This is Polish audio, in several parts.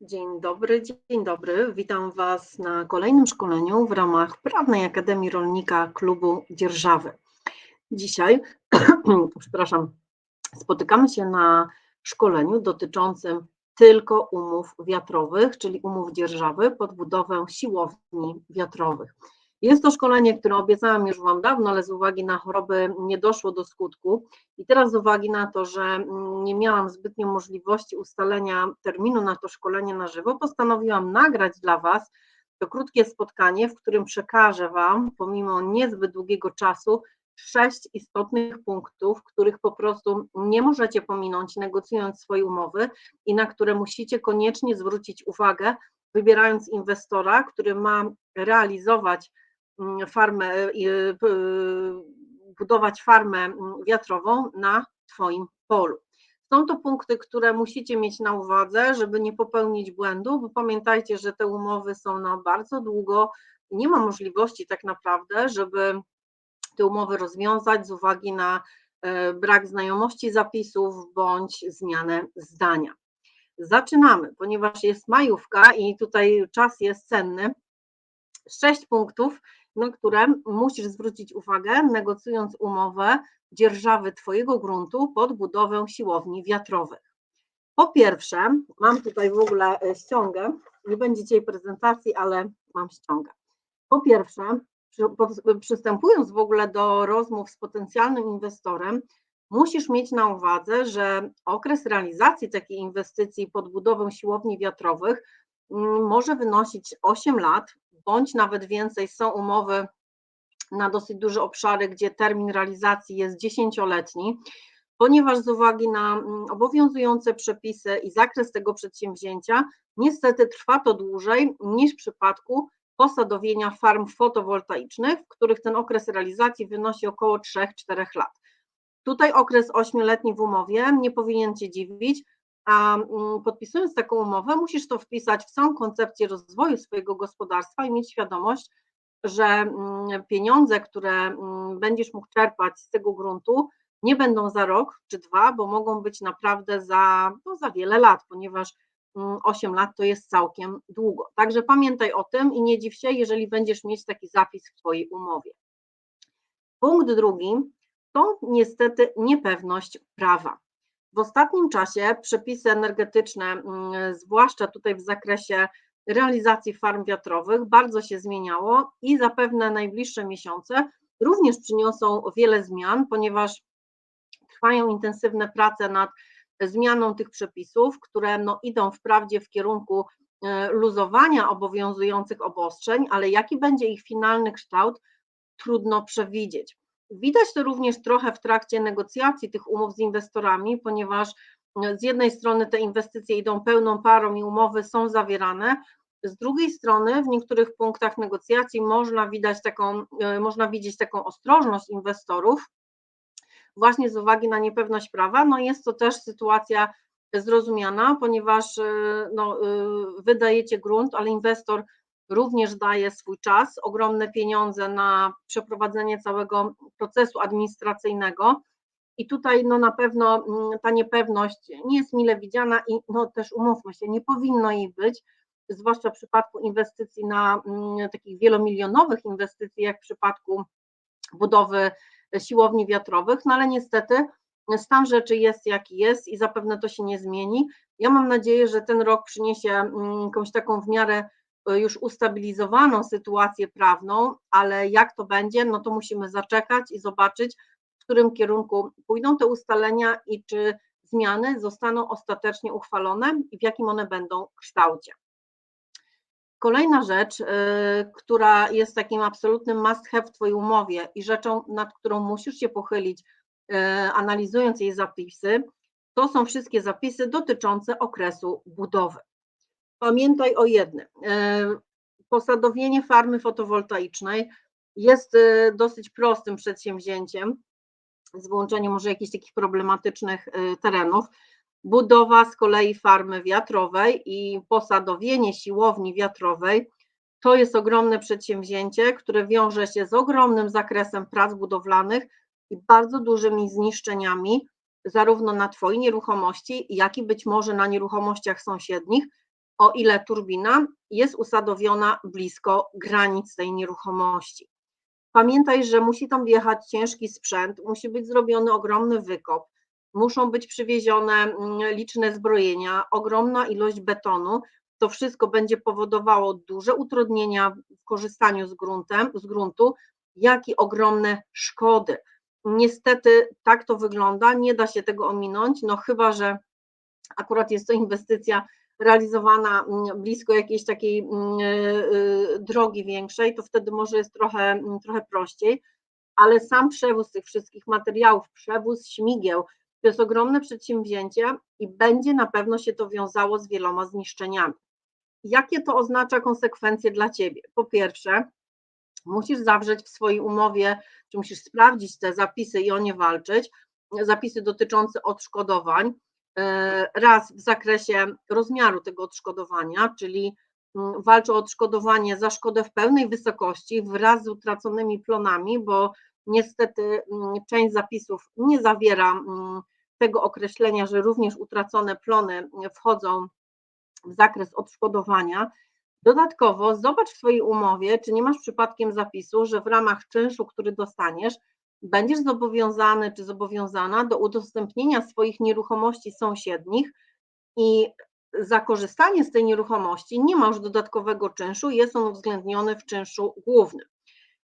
Dzień dobry, dzień dobry. Witam Was na kolejnym szkoleniu w ramach Prawnej Akademii Rolnika Klubu Dzierżawy. Dzisiaj, przepraszam, spotykamy się na szkoleniu dotyczącym tylko umów wiatrowych, czyli umów dzierżawy pod budowę siłowni wiatrowych. Jest to szkolenie, które obiecałam już Wam dawno, ale z uwagi na choroby nie doszło do skutku. I teraz z uwagi na to, że nie miałam zbytnio możliwości ustalenia terminu na to szkolenie na żywo, postanowiłam nagrać dla Was to krótkie spotkanie, w którym przekażę Wam, pomimo niezbyt długiego czasu, sześć istotnych punktów, których po prostu nie możecie pominąć, negocjując swoje umowy i na które musicie koniecznie zwrócić uwagę, wybierając inwestora, który ma realizować farmę, y, y, budować farmę mm, wiatrową na Twoim polu. Są to punkty, które musicie mieć na uwadze, żeby nie popełnić błędu, bo pamiętajcie, że te umowy są na bardzo długo nie ma możliwości tak naprawdę, żeby te umowy rozwiązać z uwagi na e, brak znajomości zapisów bądź zmianę zdania. Zaczynamy, ponieważ jest majówka i tutaj czas jest cenny. Sześć punktów, na które musisz zwrócić uwagę, negocjując umowę dzierżawy Twojego gruntu pod budowę siłowni wiatrowych. Po pierwsze, mam tutaj w ogóle e, ściągę, nie będzie dzisiaj prezentacji, ale mam ściągę. Po pierwsze, przystępując w ogóle do rozmów z potencjalnym inwestorem, musisz mieć na uwadze, że okres realizacji takiej inwestycji pod budowę siłowni wiatrowych mm, może wynosić 8 lat, bądź nawet więcej. Są umowy na dosyć duże obszary, gdzie termin realizacji jest dziesięcioletni, ponieważ z uwagi na mm, obowiązujące przepisy i zakres tego przedsięwzięcia, niestety trwa to dłużej niż w przypadku posadowienia farm fotowoltaicznych, w których ten okres realizacji wynosi około 3-4 lat. Tutaj okres 8-letni w umowie nie powinien Cię dziwić, a mm, podpisując taką umowę, musisz to wpisać w całą koncepcję rozwoju swojego gospodarstwa i mieć świadomość, że mm, pieniądze, które mm, będziesz mógł czerpać z tego gruntu, nie będą za rok czy dwa, bo mogą być naprawdę za, no, za wiele lat, ponieważ 8 lat to jest całkiem długo. Także pamiętaj o tym i nie dziw się, jeżeli będziesz mieć taki zapis w Twojej umowie. Punkt drugi to niestety niepewność prawa. W ostatnim czasie przepisy energetyczne, mm, zwłaszcza tutaj w zakresie realizacji farm wiatrowych, bardzo się zmieniało i zapewne najbliższe miesiące również przyniosą wiele zmian, ponieważ trwają intensywne prace nad zmianą tych przepisów, które no, idą wprawdzie w kierunku e, luzowania obowiązujących obostrzeń, ale jaki będzie ich finalny kształt, trudno przewidzieć. Widać to również trochę w trakcie negocjacji tych umów z inwestorami, ponieważ e, z jednej strony te inwestycje idą pełną parą i umowy są zawierane, z drugiej strony w niektórych punktach negocjacji można widać taką, e, można widzieć taką ostrożność inwestorów, właśnie z uwagi na niepewność prawa. No jest to też sytuacja zrozumiana, ponieważ e, no, wydajecie grunt, ale inwestor również daje swój czas, ogromne pieniądze na przeprowadzenie całego procesu administracyjnego. I tutaj no na pewno mm, ta niepewność nie jest mile widziana i no też umówmy się, nie powinno jej być, zwłaszcza w przypadku inwestycji na mm, takich wielomilionowych inwestycji, jak w przypadku budowy siłowni wiatrowych, no ale niestety stan rzeczy jest jaki jest i zapewne to się nie zmieni. Ja mam nadzieję, że ten rok przyniesie mm, jakąś taką w miarę już ustabilizowaną sytuację prawną, ale jak to będzie, no to musimy zaczekać i zobaczyć, w którym kierunku pójdą te ustalenia i czy zmiany zostaną ostatecznie uchwalone i w jakim one będą kształcie. Kolejna rzecz, y, która jest takim absolutnym must have w Twojej umowie i rzeczą, nad którą musisz się pochylić, y, analizując jej zapisy, to są wszystkie zapisy dotyczące okresu budowy. Pamiętaj o jednym. E, posadowienie farmy fotowoltaicznej jest e, dosyć prostym przedsięwzięciem, z wyłączeniem może jakichś takich problematycznych e, terenów. Budowa z kolei farmy wiatrowej i posadowienie siłowni wiatrowej to jest ogromne przedsięwzięcie, które wiąże się z ogromnym zakresem prac budowlanych i bardzo dużymi zniszczeniami, zarówno na Twojej nieruchomości, jak i być może na nieruchomościach sąsiednich, o ile turbina jest usadowiona blisko granic tej nieruchomości. Pamiętaj, że musi tam wjechać ciężki sprzęt, musi być zrobiony ogromny wykop, muszą być przywiezione mm, liczne zbrojenia, ogromna ilość betonu. To wszystko będzie powodowało duże utrudnienia w korzystaniu z, gruntem, z gruntu, jak i ogromne szkody. Niestety tak to wygląda, nie da się tego ominąć, no chyba, że akurat jest to inwestycja realizowana mm, blisko jakiejś takiej mm, e, e, drogi większej, to wtedy może jest trochę, mm, trochę prościej, ale sam przewóz tych wszystkich materiałów, przewóz śmigieł, to jest ogromne przedsięwzięcie i będzie na pewno się to wiązało z wieloma zniszczeniami. Jakie to oznacza konsekwencje dla Ciebie? Po pierwsze, musisz zawrzeć w swojej umowie, czy musisz sprawdzić te zapisy i o nie walczyć, zapisy dotyczące odszkodowań, raz w zakresie rozmiaru tego odszkodowania, czyli mm, walczy o odszkodowanie za szkodę w pełnej wysokości wraz z utraconymi plonami, bo niestety mm, część zapisów nie zawiera mm, tego określenia, że również utracone plony wchodzą w zakres odszkodowania. Dodatkowo zobacz w swojej umowie, czy nie masz przypadkiem zapisu, że w ramach czynszu, który dostaniesz, będziesz zobowiązany czy zobowiązana do udostępnienia swoich nieruchomości sąsiednich i za korzystanie z tej nieruchomości nie masz dodatkowego czynszu, jest on uwzględniony w czynszu głównym.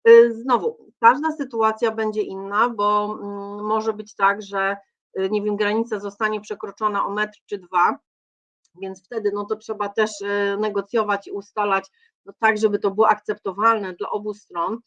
Y, znowu, każda sytuacja będzie inna, bo mm, może być tak, że y, nie wiem, granica zostanie przekroczona o metr czy dwa, więc wtedy no to trzeba też y, negocjować i ustalać no tak, żeby to było akceptowalne dla obu stron.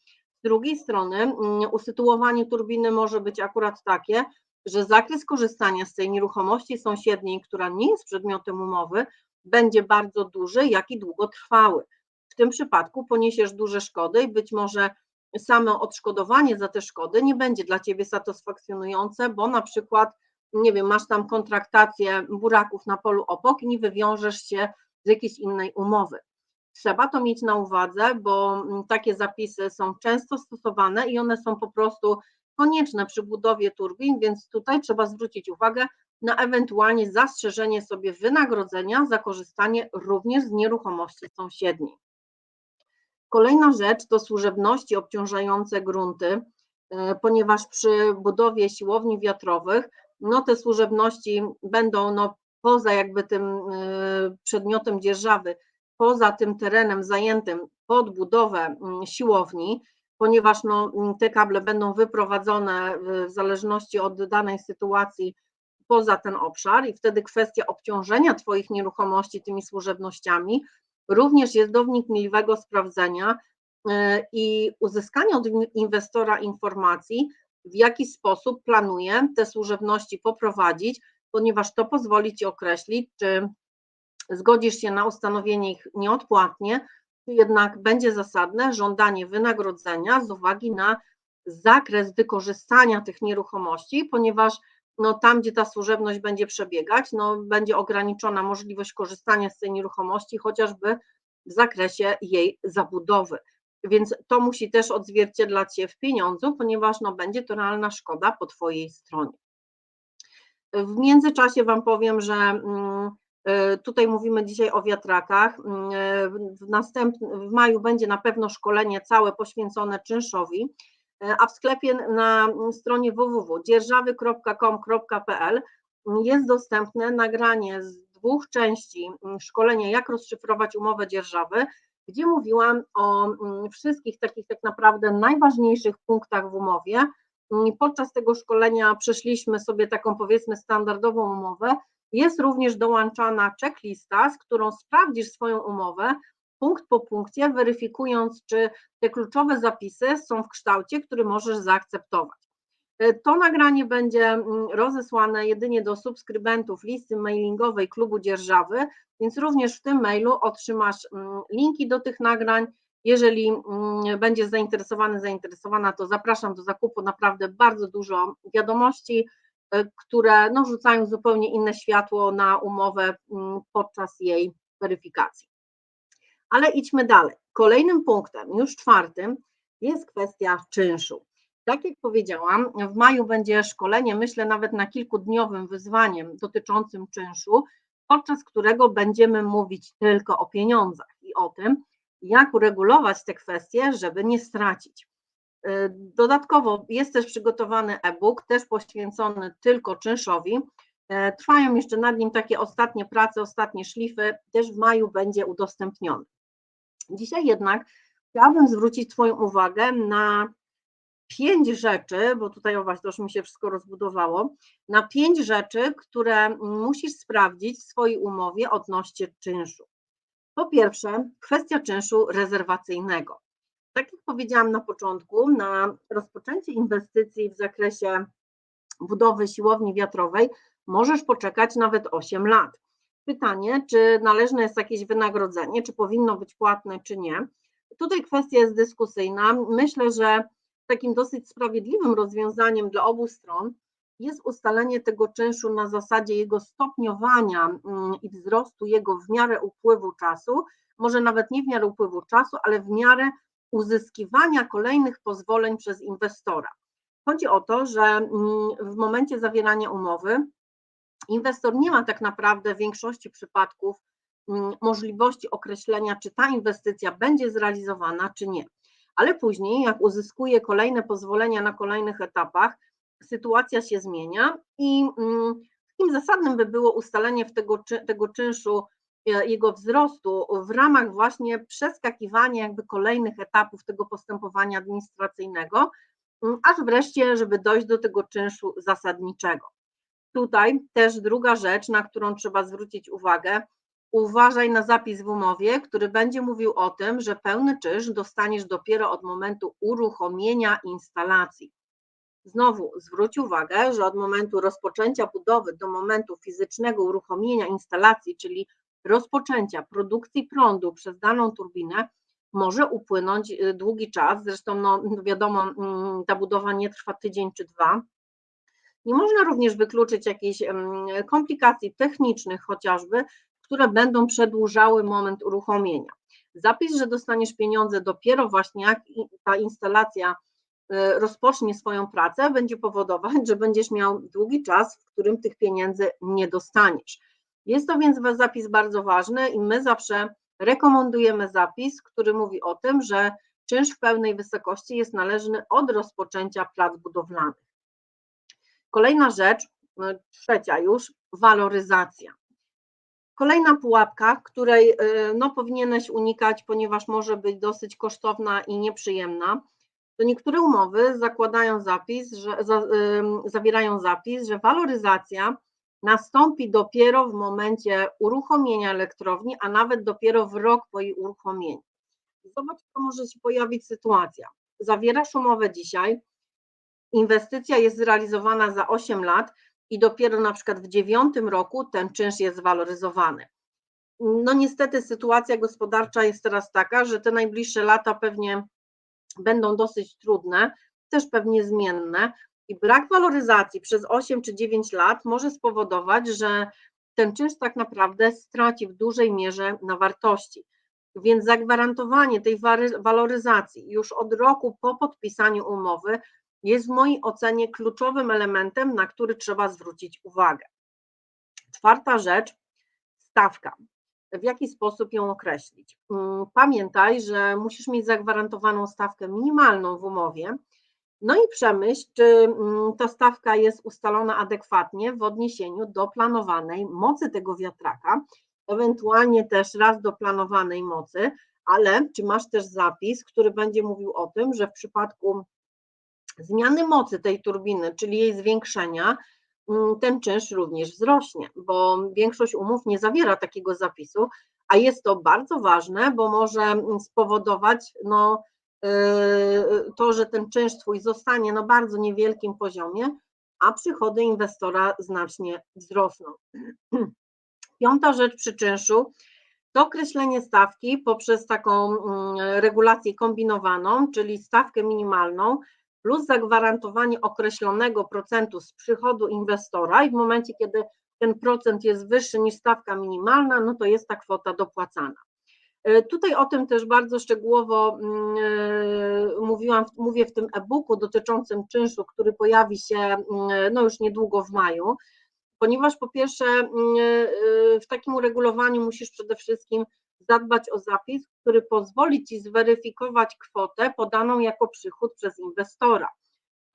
Drugiej strony mm, usytuowanie turbiny może być akurat takie, że zakres korzystania z tej nieruchomości sąsiedniej, która nie jest przedmiotem umowy, będzie bardzo duży, jak i długotrwały. W tym przypadku poniesiesz duże szkody i być może samo odszkodowanie za te szkody nie będzie dla Ciebie satysfakcjonujące, bo na przykład, nie wiem, masz tam kontraktację buraków na polu obok i nie wywiążesz się z jakiejś innej umowy. Trzeba to mieć na uwadze, bo mm, takie zapisy są często stosowane i one są po prostu konieczne przy budowie turbin, więc tutaj trzeba zwrócić uwagę na ewentualnie zastrzeżenie sobie wynagrodzenia za korzystanie również z nieruchomości sąsiedniej. Kolejna rzecz to służebności obciążające grunty, e, ponieważ przy budowie siłowni wiatrowych, no te służebności będą no, poza jakby tym e, przedmiotem dzierżawy, poza tym terenem zajętym pod budowę mm, siłowni, ponieważ no, te kable będą wyprowadzone w zależności od danej sytuacji poza ten obszar i wtedy kwestia obciążenia Twoich nieruchomości tymi służebnościami również jest do wnikliwego sprawdzenia e, i uzyskania od inwestora informacji, w jaki sposób planuje te służebności poprowadzić, ponieważ to pozwoli Ci określić, czy zgodzisz się na ustanowienie ich nieodpłatnie, jednak będzie zasadne żądanie wynagrodzenia z uwagi na zakres wykorzystania tych nieruchomości, ponieważ no tam, gdzie ta służebność będzie przebiegać, no będzie ograniczona możliwość korzystania z tej nieruchomości, chociażby w zakresie jej zabudowy. Więc to musi też odzwierciedlać się w pieniądzu, ponieważ no, będzie to realna szkoda po Twojej stronie. W międzyczasie Wam powiem, że mm, tutaj mówimy dzisiaj o wiatrakach. Mm, w, następnym, w maju będzie na pewno szkolenie całe poświęcone czynszowi. E, a w sklepie na stronie www.dzierżawy.com.pl jest dostępne nagranie z dwóch części szkolenia, jak rozszyfrować umowę dzierżawy, gdzie mówiłam o wszystkich takich tak naprawdę najważniejszych punktach w umowie. Podczas tego szkolenia przeszliśmy sobie taką powiedzmy standardową umowę. Jest również dołączana checklista, z którą sprawdzisz swoją umowę punkt po punkcie, weryfikując, czy te kluczowe zapisy są w kształcie, który możesz zaakceptować. E, to nagranie będzie mm, rozesłane jedynie do subskrybentów listy mailingowej klubu dzierżawy, więc również w tym mailu otrzymasz mm, linki do tych nagrań. Jeżeli mm, będziesz zainteresowany, zainteresowana, to zapraszam do zakupu naprawdę bardzo dużo wiadomości, które no, rzucają zupełnie inne światło na umowę podczas jej weryfikacji. Ale idźmy dalej. Kolejnym punktem, już czwartym, jest kwestia czynszu. Tak jak powiedziałam, w maju będzie szkolenie, myślę nawet na kilkudniowym wyzwaniem dotyczącym czynszu. podczas którego będziemy mówić tylko o pieniądzach i o tym, jak uregulować te kwestie, żeby nie stracić. Y, dodatkowo jest też przygotowany e-book, też poświęcony tylko czynszowi. E, trwają jeszcze nad nim takie ostatnie prace, ostatnie szlify, też w maju będzie udostępniony. Dzisiaj jednak chciałabym zwrócić Twoją uwagę na pięć rzeczy, bo tutaj o Was to już mi się wszystko rozbudowało, na pięć rzeczy, które musisz sprawdzić w swojej umowie odnośnie czynszu. Po pierwsze, kwestia czynszu rezerwacyjnego. Tak jak powiedziałam na początku, na rozpoczęcie inwestycji w zakresie budowy siłowni wiatrowej możesz poczekać nawet 8 lat. Pytanie, czy należne jest jakieś wynagrodzenie, czy powinno być płatne, czy nie. Tutaj kwestia jest dyskusyjna. Myślę, że takim dosyć sprawiedliwym rozwiązaniem dla obu stron jest ustalenie tego czynszu na zasadzie jego stopniowania mm, i wzrostu jego w miarę upływu czasu, może nawet nie w miarę upływu czasu, ale w miarę uzyskiwania kolejnych pozwoleń przez inwestora. Chodzi o to, że mm, w momencie zawierania umowy inwestor nie ma tak naprawdę w większości przypadków mm, możliwości określenia, czy ta inwestycja będzie zrealizowana, czy nie. Ale później, jak uzyskuje kolejne pozwolenia na kolejnych etapach, sytuacja się zmienia i mm, takim zasadnym by było ustalenie tego, tego czynszu, jego wzrostu w ramach właśnie przeskakiwania jakby kolejnych etapów tego postępowania administracyjnego, mm, aż wreszcie, żeby dojść do tego czynszu zasadniczego. Tutaj też druga rzecz, na którą trzeba zwrócić uwagę, uważaj na zapis w umowie, który będzie mówił o tym, że pełny czynsz dostaniesz dopiero od momentu uruchomienia instalacji. Znowu zwróć uwagę, że od momentu rozpoczęcia budowy do momentu fizycznego uruchomienia instalacji, czyli rozpoczęcia produkcji prądu przez daną turbinę, może upłynąć y, długi czas. Zresztą, no, wiadomo, mm, ta budowa nie trwa tydzień czy dwa. Nie można również wykluczyć jakichś komplikacji technicznych, chociażby, które będą przedłużały moment uruchomienia. Zapis, że dostaniesz pieniądze dopiero właśnie jak ta instalacja Y, rozpocznie swoją pracę, będzie powodować, że będziesz miał długi czas, w którym tych pieniędzy nie dostaniesz. Jest to więc zapis bardzo ważny i my zawsze rekomendujemy zapis, który mówi o tym, że czynsz w pełnej wysokości jest należny od rozpoczęcia prac budowlanych. Kolejna rzecz, y, trzecia już, waloryzacja. Kolejna pułapka, której y, no, powinieneś unikać, ponieważ może być dosyć kosztowna i nieprzyjemna, to niektóre umowy zakładają zapis, że, za, zawierają zapis, że waloryzacja nastąpi dopiero w momencie uruchomienia elektrowni, a nawet dopiero w rok po jej uruchomieniu. Zobacz, to może się pojawić sytuacja. Zawierasz umowę dzisiaj, inwestycja jest zrealizowana za 8 lat i dopiero na przykład w dziewiątym roku ten czynsz jest zwaloryzowany. No niestety sytuacja gospodarcza jest teraz taka, że te najbliższe lata pewnie będą dosyć trudne, też pewnie zmienne i brak waloryzacji przez 8 czy 9 lat może spowodować, że ten czynsz tak naprawdę straci w dużej mierze na wartości. Więc zagwarantowanie tej waloryzacji już od roku po podpisaniu umowy jest w mojej ocenie kluczowym elementem, na który trzeba zwrócić uwagę. Czwarta rzecz, stawka w jaki sposób ją określić. Mm, pamiętaj, że musisz mieć zagwarantowaną stawkę minimalną w umowie, no i przemyśl, czy mm, ta stawka jest ustalona adekwatnie w odniesieniu do planowanej mocy tego wiatraka, ewentualnie też raz do planowanej mocy, ale czy masz też zapis, który będzie mówił o tym, że w przypadku zmiany mocy tej turbiny, czyli jej zwiększenia, Mm, ten czynsz również wzrośnie, bo większość umów nie zawiera takiego zapisu, a jest to bardzo ważne, bo może spowodować no, to, że ten czynsz Twój zostanie na bardzo niewielkim poziomie, a przychody inwestora znacznie wzrosną. Piąta rzecz przy czynszu to określenie stawki poprzez taką mm, regulację kombinowaną, czyli stawkę minimalną, plus zagwarantowanie określonego procentu z przychodu inwestora i w momencie, kiedy ten procent jest wyższy niż stawka minimalna, no to jest ta kwota dopłacana. E, tutaj o tym też bardzo szczegółowo mm, e, mówiłam, mówię w tym e-booku dotyczącym czynszu, który pojawi się mm, no już niedługo w maju, ponieważ po pierwsze mm, e, w takim uregulowaniu musisz przede wszystkim zadbać o zapis, który pozwoli Ci zweryfikować kwotę podaną jako przychód przez inwestora.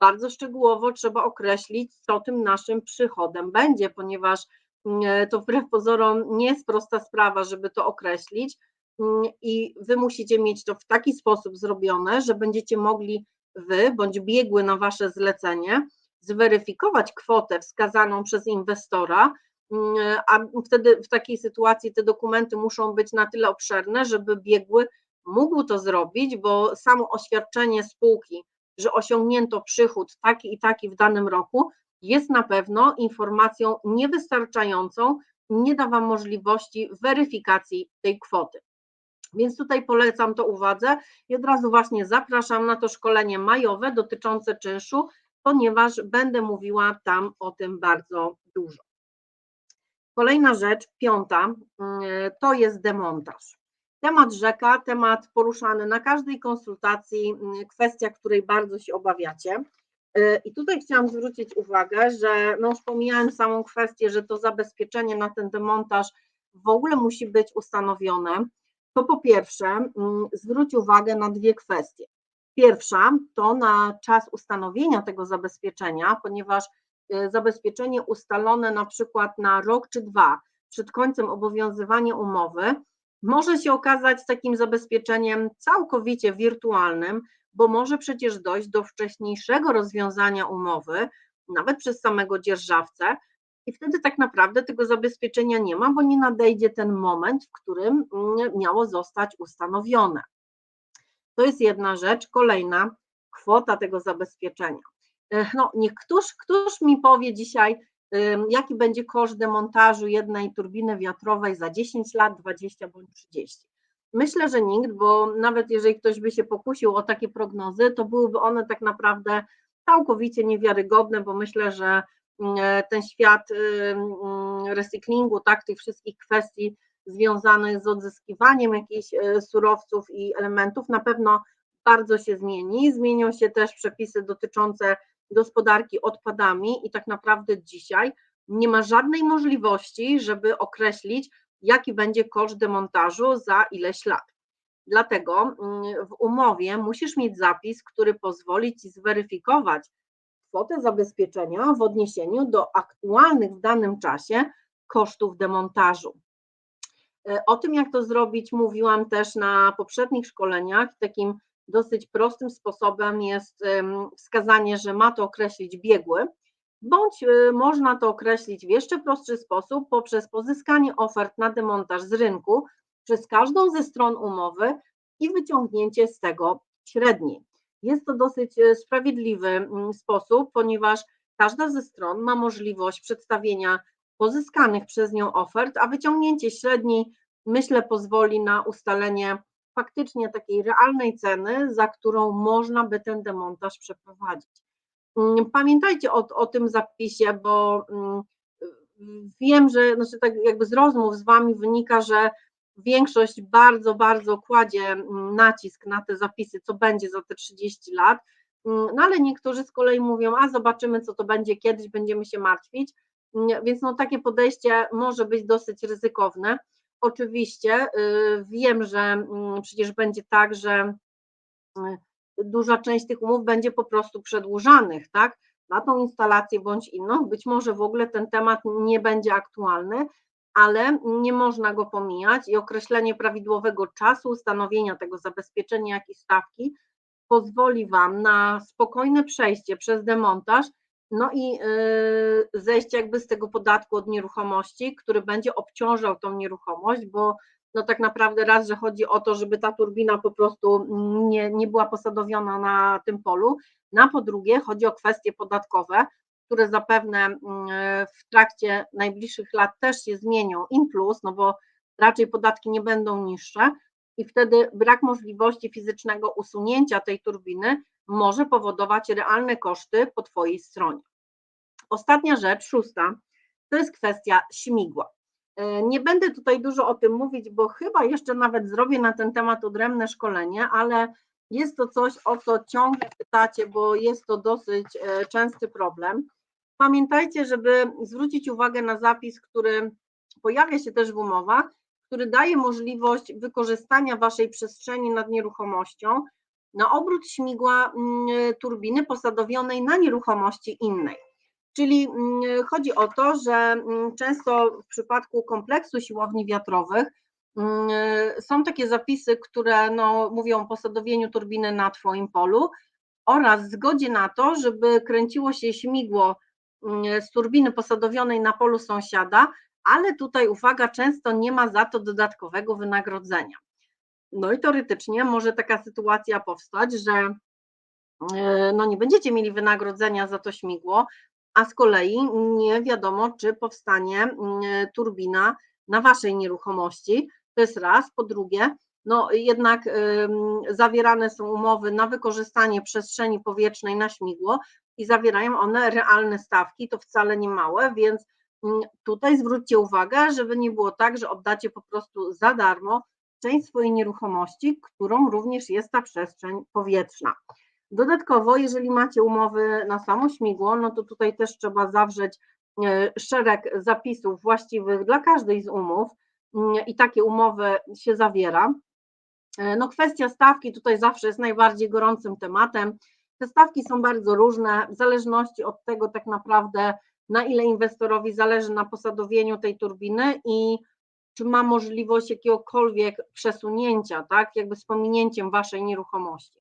Bardzo szczegółowo trzeba określić, co tym naszym przychodem będzie, ponieważ to wbrew pozorom nie jest prosta sprawa, żeby to określić i Wy musicie mieć to w taki sposób zrobione, że będziecie mogli Wy bądź biegły na Wasze zlecenie zweryfikować kwotę wskazaną przez inwestora, mm, a wtedy w takiej sytuacji te dokumenty muszą być na tyle obszerne, żeby biegły mógł to zrobić, bo samo oświadczenie spółki, że osiągnięto przychód taki i taki w danym roku, jest na pewno informacją niewystarczającą, nie da Wam możliwości weryfikacji tej kwoty. Więc tutaj polecam to uwadze i od razu właśnie zapraszam na to szkolenie majowe dotyczące czynszu, ponieważ będę mówiła tam o tym bardzo dużo. Kolejna rzecz, piąta, mm, to jest demontaż. Temat rzeka, temat poruszany na każdej konsultacji, mm, kwestia, której bardzo się obawiacie. Y, I tutaj chciałam zwrócić uwagę, że no już pomijając samą kwestię, że to zabezpieczenie na ten demontaż w ogóle musi być ustanowione, to po pierwsze mm, zwróć uwagę na dwie kwestie. Pierwsza to na czas ustanowienia tego zabezpieczenia, ponieważ y, zabezpieczenie ustalone na przykład na rok czy dwa przed końcem obowiązywania umowy może się okazać takim zabezpieczeniem całkowicie wirtualnym, bo może przecież dojść do wcześniejszego rozwiązania umowy, nawet przez samego dzierżawcę, i wtedy tak naprawdę tego zabezpieczenia nie ma, bo nie nadejdzie ten moment, w którym mm, miało zostać ustanowione. To jest jedna rzecz. Kolejna, kwota tego zabezpieczenia. No, niech któż, któż mi powie dzisiaj, jaki będzie koszt demontażu jednej turbiny wiatrowej za 10 lat, 20 bądź 30. Myślę, że nikt, bo nawet jeżeli ktoś by się pokusił o takie prognozy, to byłyby one tak naprawdę całkowicie niewiarygodne, bo myślę, że ten świat mm, recyklingu, tak, tych wszystkich kwestii związanych z odzyskiwaniem jakichś e, surowców i elementów na pewno bardzo się zmieni. Zmienią się też przepisy dotyczące gospodarki odpadami i tak naprawdę dzisiaj nie ma żadnej możliwości, żeby określić, jaki będzie koszt demontażu za ileś lat. Dlatego mm, w umowie musisz mieć zapis, który pozwoli ci zweryfikować kwotę zabezpieczenia w odniesieniu do aktualnych w danym czasie kosztów demontażu. E, o tym, jak to zrobić, mówiłam też na poprzednich szkoleniach. Takim dosyć prostym sposobem jest wskazanie, że ma to określić biegły, bądź y, można to określić w jeszcze prostszy sposób poprzez pozyskanie ofert na demontaż z rynku przez każdą ze stron umowy i wyciągnięcie z tego średniej. Jest to dosyć y, sprawiedliwy mm, sposób, ponieważ każda ze stron ma możliwość przedstawienia pozyskanych przez nią ofert, a wyciągnięcie średniej myślę pozwoli na ustalenie faktycznie takiej realnej ceny, za którą można by ten demontaż przeprowadzić. Mm, pamiętajcie o, o tym zapisie, bo mm, wiem, że znaczy tak jakby z rozmów z Wami wynika, że większość bardzo, bardzo kładzie mm, nacisk na te zapisy, co będzie za te 30 lat, no ale niektórzy z kolei mówią, a zobaczymy, co to będzie kiedyś, będziemy się martwić, więc no takie podejście może być dosyć ryzykowne. Oczywiście y, wiem, że mm, przecież będzie tak, że y, duża część tych umów będzie po prostu przedłużanych, tak? Na tą instalację bądź inną. Być może w ogóle ten temat nie będzie aktualny, ale nie można go pomijać i określenie prawidłowego czasu ustanowienia tego zabezpieczenia, jak i stawki pozwoli Wam na spokojne przejście przez demontaż no i y, zejść jakby z tego podatku od nieruchomości, który będzie obciążał tą nieruchomość, bo no tak naprawdę raz, że chodzi o to, żeby ta turbina po prostu nie, nie była posadowiona na tym polu, na po drugie chodzi o kwestie podatkowe, które zapewne y, w trakcie najbliższych lat też się zmienią, in plus, no bo raczej podatki nie będą niższe i wtedy brak możliwości fizycznego usunięcia tej turbiny może powodować realne koszty po Twojej stronie. Ostatnia rzecz, szósta, to jest kwestia śmigła. E, nie będę tutaj dużo o tym mówić, bo chyba jeszcze nawet zrobię na ten temat odrębne szkolenie, ale jest to coś, o co ciągle pytacie, bo jest to dosyć e, częsty problem. Pamiętajcie, żeby zwrócić uwagę na zapis, który pojawia się też w umowach, który daje możliwość wykorzystania Waszej przestrzeni nad nieruchomością na obrót śmigła mm, turbiny posadowionej na nieruchomości innej. Czyli mm, chodzi o to, że mm, często w przypadku kompleksu siłowni wiatrowych są takie zapisy, które no, mówią o posadowieniu turbiny na Twoim polu oraz zgodzie na to, żeby kręciło się śmigło z turbiny posadowionej na polu sąsiada, ale tutaj uwaga, często nie ma za to dodatkowego wynagrodzenia. No i teoretycznie może taka sytuacja powstać, że e, no nie będziecie mieli wynagrodzenia za to śmigło, a z kolei nie wiadomo, czy powstanie turbina na waszej nieruchomości. To jest raz. Po drugie, no jednak zawierane są umowy na wykorzystanie przestrzeni powietrznej na śmigło i zawierają one realne stawki, to wcale nie małe, więc mm, tutaj zwróćcie uwagę, żeby nie było tak, że oddacie po prostu za darmo część swojej nieruchomości, którą również jest ta przestrzeń powietrzna. Dodatkowo, jeżeli macie umowy na samo śmigło, no to tutaj też trzeba zawrzeć e, szereg zapisów właściwych dla każdej z umów mm, i takie umowy się zawiera. E, no kwestia stawki tutaj zawsze jest najbardziej gorącym tematem. Te stawki są bardzo różne, w zależności od tego tak naprawdę, na ile inwestorowi zależy na posadowieniu tej turbiny i czy ma możliwość jakiegokolwiek przesunięcia, tak, jakby z pominięciem waszej nieruchomości.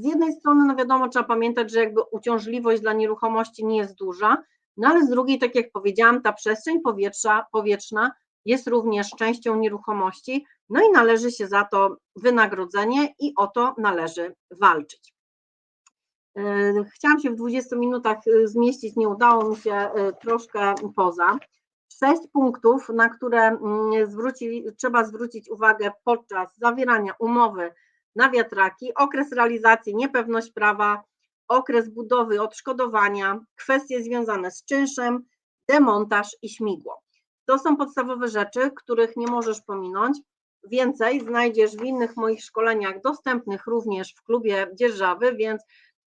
Z jednej strony, no wiadomo, trzeba pamiętać, że jakby uciążliwość dla nieruchomości nie jest duża, no ale z drugiej, tak jak powiedziałam, ta przestrzeń powietrza, powietrzna jest również częścią nieruchomości, no i należy się za to wynagrodzenie i o to należy walczyć. E, chciałam się w 20 minutach e, zmieścić, nie udało mi się e, troszkę poza. Sześć punktów, na które mm, zwróci, trzeba zwrócić uwagę podczas zawierania umowy na wiatraki, okres realizacji, niepewność prawa, okres budowy, odszkodowania, kwestie związane z czynszem, demontaż i śmigło. To są podstawowe rzeczy, których nie możesz pominąć. Więcej znajdziesz w innych moich szkoleniach, dostępnych również w klubie dzierżawy, więc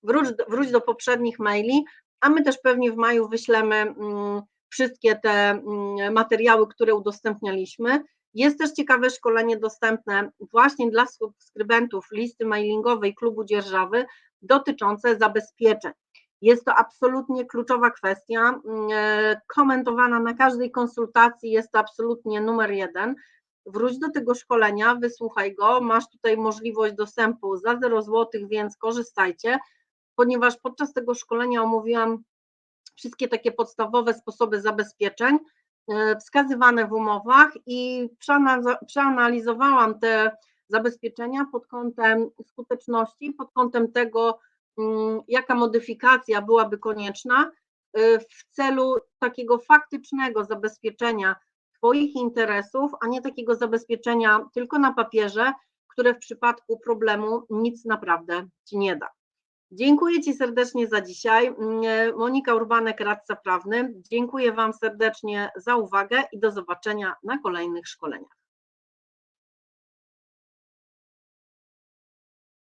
wróć, wróć do poprzednich maili, a my też pewnie w maju wyślemy mm, wszystkie te mm, materiały, które udostępnialiśmy. Jest też ciekawe szkolenie dostępne właśnie dla subskrybentów listy mailingowej klubu dzierżawy dotyczące zabezpieczeń. Jest to absolutnie kluczowa kwestia, mm, e, komentowana na każdej konsultacji, jest to absolutnie numer jeden. Wróć do tego szkolenia, wysłuchaj go, masz tutaj możliwość dostępu za 0 zł, więc korzystajcie, ponieważ podczas tego szkolenia omówiłam wszystkie takie podstawowe sposoby zabezpieczeń e, wskazywane w umowach i przeanalizowałam te zabezpieczenia pod kątem skuteczności, pod kątem tego, jaka modyfikacja byłaby konieczna e, w celu takiego faktycznego zabezpieczenia Twoich interesów, a nie takiego zabezpieczenia tylko na papierze, które w przypadku problemu nic naprawdę Ci nie da. Dziękuję Ci serdecznie za dzisiaj. Monika Urbanek, radca prawny. Dziękuję Wam serdecznie za uwagę i do zobaczenia na kolejnych szkoleniach.